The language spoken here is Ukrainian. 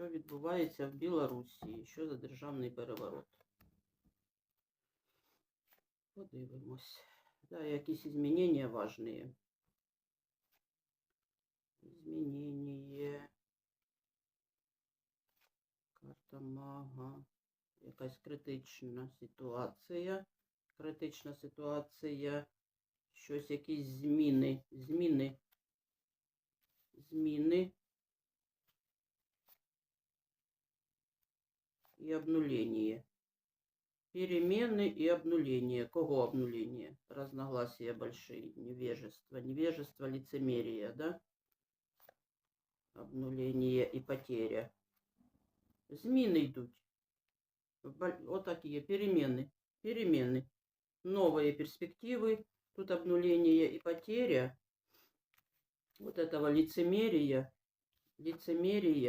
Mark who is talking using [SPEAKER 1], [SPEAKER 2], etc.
[SPEAKER 1] Що відбувається в Білорусі? Що за державний переворот? Подивимось. Да, якісь змінення важні. Змінення. Карта мага. Якась критична ситуація. Критична ситуація. Щось, якісь зміни. Зміни. Зміни. И обнуление. Перемены и обнуление. Кого обнуление? Разногласия большие. Невежество. Невежество, лицемерие, да? Обнуление и потеря. Зміни йдуть. Бо- Отакие перемены. Перемены. Новые перспективы. Тут обнуление и потеря. Вот этого лицемерия. Лицемерия.